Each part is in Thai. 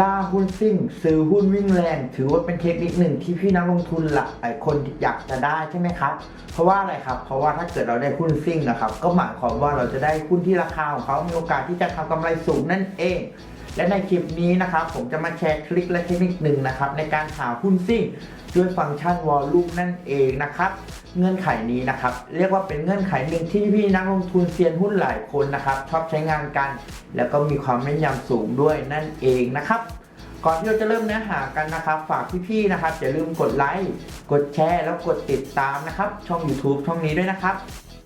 ล่าหุ้นซิ่ง ซื้อหุ้นวิ่งแรงถือว่าเป็นเทคนิคหนึ่งที่พี่นักลงทุนหลายคนอยากจะได้ใช่ไหมครับเพราะว่าอะไรครับ เพราะว่าถ้าเกิดเราได้หุ้นซิ่งนะครับ ก็หมายความว่าเราจะได้หุ้นที่ราคาของเขามีโอกาสที่จะทำกำไรสูงนั่นเอง และในคลิปนี้นะครับผมจะมาแชร์ทริคและเทคนิคหนึ่งนะครับในการหาหุ้นซิ่งด้วยฟังก์ชันวอลลุ่มนั่นเองนะครับเงื่อนไขนี้นะครับเรียกว่าเป็นเงื่อนไขหนึ่งที่พี่นักลงทุนเซียนหุ้นหลายคนนะครับชอบใช้งานกัน แล้วก็มีความแม่นยำสูงด้วยนั่นเองนะครับก่อนที่เราจะเริ่มเนื้อหากันนะครับ ฝากพี่ๆนะครับอย่าลืมกดไลค์กดแชร์แล้วกดติดตามนะครับช่อง YouTube ช่องนี้ด้วยนะครับ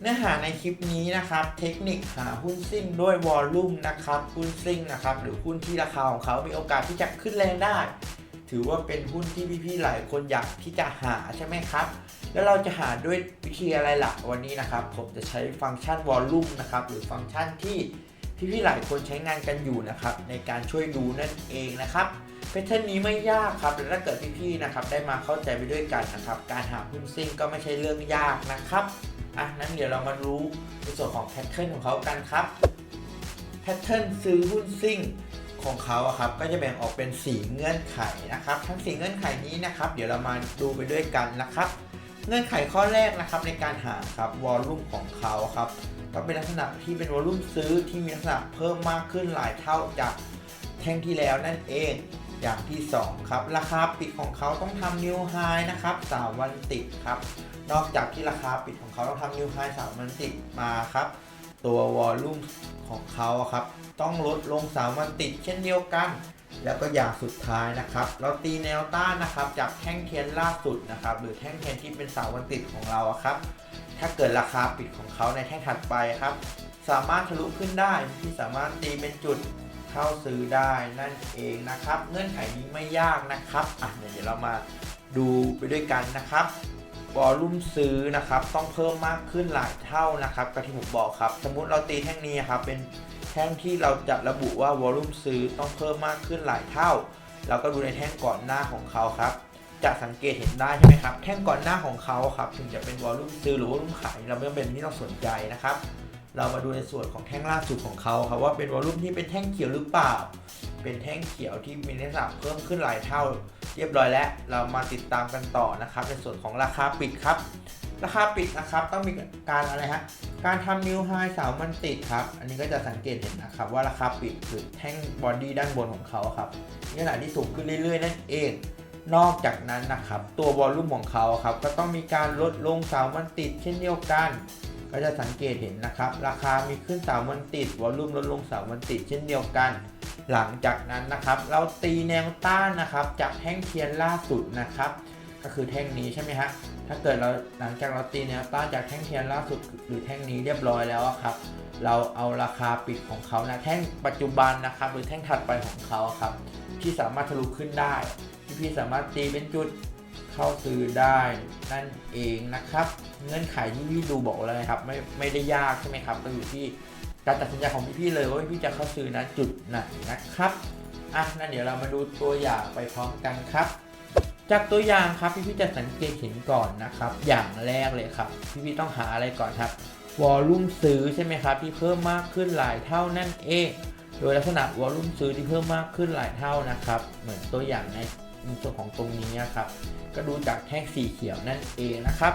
เนื้อหาในคลิปนี้นะครับ เทคนิคหาหุ้นซิ่งด้วยวอลลุ่มนะครับหุ้นซิ่งนะครับหรือหุ้นที่ราคาของเขามีโอกาสที่จะขึ้นแรงได้ ถือว่าเป็นหุ้นที่พี่ๆหลายคนอยากที่จะหาใช่ไหมครับ แล้วเราจะหาด้วยวิธีอะไรล่ะวันนี้นะครับ ผมจะใช้ฟังก์ชันวอลลุ่มนะครับหรือฟังก์ชันที่พี่ๆหลายคนใช้งานกันอยู่นะครับในการช่วยดูนั่นเองนะครับแพทเทิร์นนี้ไม่ยากครับและถ้าเกิดพี่ๆนะครับได้มาเข้าใจไปด้วยกันนะครับการหาหุ้นซิ่งก็ไม่ใช่เรื่องยากนะครับ อะนั้นเดี๋ยวเรามารู้ในส่วนของแพทเทิร์นของเขากันครับแพทเทิร์นซื้อหุ้นซิ่งของเขาอะครับก็จะแบ่งออกเป็น 4 เงื่อนไขนะครับ ทั้ง 4 เงื่อนไขนี้นะครับ เดี๋ยวเรามาดูไปด้วยกันนะครับ เงื่อนไขข้อแรกนะครับในการหาครับวอลลุ่มของเขาครับก็เป็นลักษณะที่เป็นวอลลุ่มซื้อที่มีลักษณะเพิ่มมากขึ้นหลายเท่าจากแท่งที่แล้วนั่นเอง อย่างที่ 2 ครับ ราคาปิดของเขาต้องทำนิวไฮนะครับ 3 วันติดครับ นอกจากที่ราคาปิดของเขาต้องทำนิวไฮ3 วันติดมาครับ ตัววอลลุ่มของเขาครับ ต้องลดลง 3 วันติดเช่นเดียวกัน แล้วก็อย่างสุดท้ายนะครับ เราตีแนวต้านนะครับ จากแท่งเทียนล่าสุดนะครับ หรือแท่งเทียนที่เป็นเสาวันติดของเราครับ ถ้าเกิดราคาปิดของเขาในแท่งถัดไปครับ สามารถทะลุขึ้นได้ที่สามารถตีเป็นจุด เข้าซื้อได้นั่นเองนะครับ เงื่อนไขนี้ไม่ยากนะครับอะเดี๋ยวเรามาดูไปด้วยกันนะครับวอลลุ่มซื้อนะครับ ต้องเพิ่มมากขึ้นหลายเท่านะครับก็ที่ผมบอกครับ สมมุติเราตีแท่งนี้ครับเป็นแท่งที่เราจะระบุว่าวอลลุ่มซื้อต้องเพิ่มมากขึ้นหลายเท่า เราก็ดูในแท่งก่อนหน้าของเขาครับจะสังเกตเห็นได้ใช่ไหมครับ แท่งก่อนหน้าของเขาครับ ถึงจะเป็นวอลลุ่มซื้อหรือวอลลุ่มขายเราไม่ต้องเป็นที่เราสนใจนะครับ เรามาดูในส่วนของแท่งล่าสุดของเขาครับว่าเป็นวอลลุ่มที่เป็นแท่งเขียวหรือเปล่า เป็นแท่งเขียวที่มีลักษณะเพิ่มขึ้นหลายเท่า เรียบร้อยแล้วเรามาติดตามกันต่อนะครับ ในส่วนของราคาปิดครับ ราคาปิดนะครับต้องมีการอะไรฮะการทำนิวไฮสามันติดครับ อันนี้ก็จะสังเกตเห็นนะครับว่าราคาปิดคือแท่งบอดี้ด้านบนของเขาครับนี่ขนาดที่สูงขึ้นเรื่อยๆ นั่นเองนอกจากนั้นนะครับ ตัววอลลุ่มของเขาครับ ก็ต้องมีการลดลงสามันติดเช่นเดียวกัน ก็จะสังเกตเห็นนะครับ ราคามีขึ้นสามวันติดวอลลุ่มลดลงสามวันติดเช่นเดียวกัน หลังจากนั้นนะครับ เราตีแนวต้านนะครับจากแท่งเทียนล่าสุดนะครับ ก็คือแท่งนี้ใช่ไหมฮะถ้าเกิดเราหลังจากเราตีแนวต้านจากแท่งเทียนล่าสุดหรือแท่งนี้เรียบร้อยแล้วครับ เราเอาราคาปิดของเขานะแท่งปัจจุบันนะครับ หรือแท่งถัดไปของเขาครับ ที่สามารถทะลุขึ้นได้ที่พี่สามารถตีเป็นจุด เข้าซื้อได้นั่นเองนะครับ เงื่อนไขที่พี่ดูบอกเลยครับ ไม่ไม่ได้ยากใช่ไหมครับก็อยู่ที่การตัดสินใจของพี่ๆเลยว่าพี่จะเข้าซื้อนะจุดไหนนะครับอะนั่นเดี๋ยวเรามาดูตัวอย่างไปพร้อมกันครับ จากตัวอย่างครับพี่พี่จะสังเกตเห็นก่อนนะครับ อย่างแรกเลยครับ พี่พี่ต้องหาอะไรก่อนครับวอลลุ่มซื้อใช่ไหมครับที่เพิ่มมากขึ้นหลายเท่านั่นเอง โดยลักษณะวอลลุ่มซื้อที่เพิ่มมากขึ้นหลายเท่านะครับ เหมือนตัวอย่างใน ส่วนของตรงนี้นะครับ ก็ดูจากแท่งสีเขียวนั่นเองนะครับ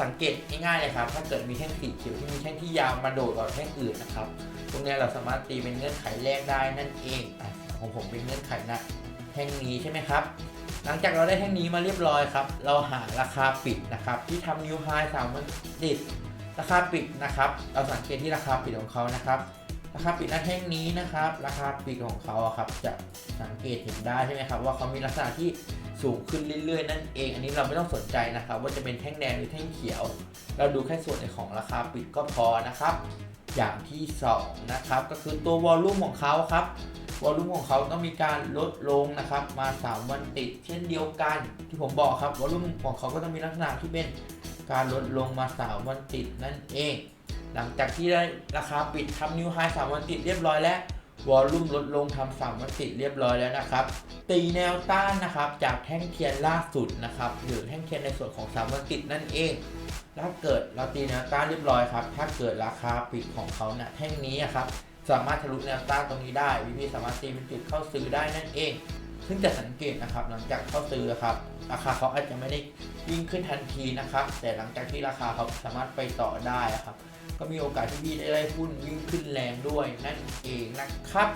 สังเกตง่ายๆเลยครับ ถ้าเกิดมีแท่งสีเขียวที่มีแท่งที่ยาวมาโดดกว่าแท่งอื่นนะครับ ตรงนี้เราสามารถตีเป็นเงื่อนไขแรกได้นั่นเองอของผมเป็นเงื่อนไขนะแท่งนี้ใช่ไหมครับ หลังจากเราได้แท่งนี้มาเรียบร้อยครับ เราหาราคาปิดนะครับ ที่ทำนิวไฮสามวันติดราคาปิดนะครับ เราสังเกตที่ราคาปิดของเขานะครับ ราคาปิดหน้าแท่งนี้นะครับ ราคาปิดของเขาครับจะสังเกตเห็นได้ใช่ไหมครับ ว่าเขามีลักษณะที่สูงขึ้นเรื่อยๆ นั่นเอง อันนี้เราไม่ต้องสนใจนะครับ ว่าจะเป็นแท่งแดงหรือแท่งเขียว เราดูแค่ส่วนในของราคาปิดก็พอนะครับ อย่างที่สองนะครับก็คือตัววอลลุ่มของเขาครับวอลลุ่มของเขาต้องมีการลดลงนะครับ มา 3 วันติด เช่นเดียวกัน ที่ผมบอกครับวอลลุ่มของเขาก็ต้องมีลักษณะที่เป็นการลดลงมา 3 วันติดนั่นเอง หลังจากที่ได้ราคาปิดทำนิวไฮ3วันติดเรียบร้อยแล้ววอลลุ่มลดลงทำ3วันติดเรียบร้อยแล้วนะครับ ตีแนวต้านนะครับจากแท่งเทียนล่าสุดนะครับหรือแท่งเทียนในส่วนของ3วันติดนั่นเองถ้าเกิดเราตีแนวต้านเรียบร้อยครับ ถ้าเกิดราคาปิดของเขาเนะ่ยแท่งนี้ครับสามารถทะลุแนวต้านตรงนี้ได้พี่ๆสามารถตีเป็นจุดเข้าซื้อได้นั่นเอง ซึ่งจะสังเกตนะครับหลังจากเข้าซื้อครับราคาเขาอาจจะไม่ได้วิ่งขึ้นทันทีนะครับ แต่หลังจากที่ราคาเขาสามารถไปต่อได้ครับ ก็มีโอกาสที่พี่ได้ได้หุ้นวิ่งขึ้นแรงด้วยนั่นเองนะครับ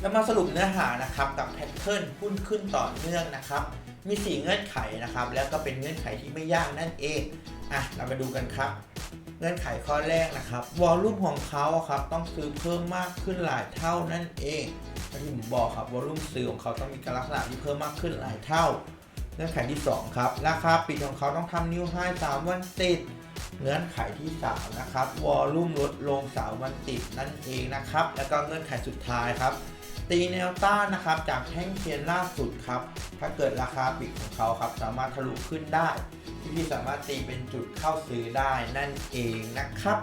แล้วมาสรุปเนื้อหานะครับกับแพทเทิร์นหุ้นขึ้นต่อเนื่องนะครับมี 4 เงื่อนไขนะครับ แล้วก็เป็นเงื่อนไขที่ไม่ยากนั่นเองอะเรามาดูกันครับ เงื่อนไขข้อแรกนะครับวอลลุ่มของเขาครับต้องซื้อเพิ่มมากขึ้นหลายเท่านั่นเองที่ผมบอกครับวอลลุ่มซื้อของเขาต้องมีการลักษณะที่เพิ่มมากขึ้นหลายเท่า เงื่อนไขที่ 2 ครับ ราคาปิดของเขาต้องทำนิวไฮ3วันติด เงื่อนไขที่ 3 นะครับ วอลลุ่มลดลง3วันติดนั่นเองนะครับ แล้วก็เงื่อนไขสุดท้ายครับ ตีแนวต้านนะครับ จากแท่งเทียนล่าสุดครับ ถ้าเกิดราคาปิดของเขาครับ สามารถทะลุขึ้นได้พี่สามารถตีเป็นจุดเข้าซื้อได้นั่นเองนะครับ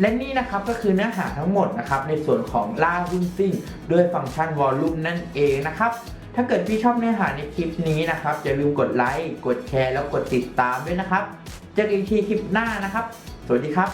และนี่นะครับก็คือเนื้อหาทั้งหมดนะครับในส่วนของล่าหุ้นซิ่งด้วยฟังก์ชันวอลลุ่มนั่นเองนะครับ ถ้าเกิดพี่ชอบเนื้อหาในคลิปนี้นะครับอย่าลืมกดไลค์กดแชร์แล้วกดติดตามด้วยนะครับ เจอกันอีกทีคลิปหน้านะครับ สวัสดีครับ